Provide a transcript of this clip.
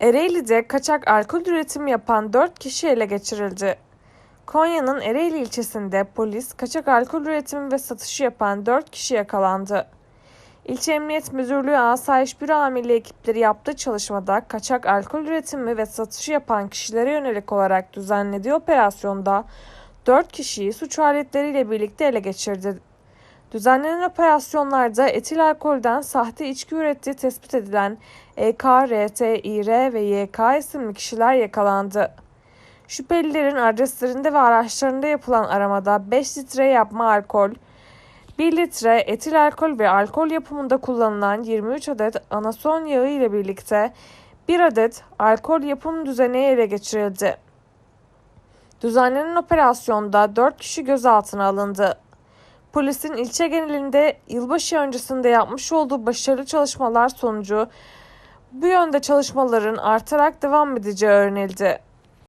Ereğli'de kaçak alkol üretimi yapan 4 kişi ele geçirildi. Konya'nın Ereğli ilçesinde polis kaçak alkol üretimi ve satışı yapan 4 kişi yakalandı. İlçe Emniyet Müdürlüğü Asayiş Büro Amirliği ekipleri yaptığı çalışmada kaçak alkol üretimi ve satışı yapan kişilere yönelik olarak düzenlediği operasyonda 4 kişiyi suç aletleriyle birlikte ele geçirdi. Düzenlenen operasyonlarda etil alkolden sahte içki ürettiği tespit edilen EK, RT, İR ve YK isimli kişiler yakalandı. Şüphelilerin adreslerinde ve araçlarında yapılan aramada 5 litre yapma alkol, 1 litre etil alkol ve alkol yapımında kullanılan 23 adet anason yağı ile birlikte 1 adet alkol yapım düzeneği ele geçirildi. Düzenlenen operasyonda 4 kişi gözaltına alındı. Polisin ilçe genelinde yılbaşı öncesinde yapmış olduğu başarılı çalışmalar sonucu bu yönde çalışmaların artarak devam edeceği öğrenildi.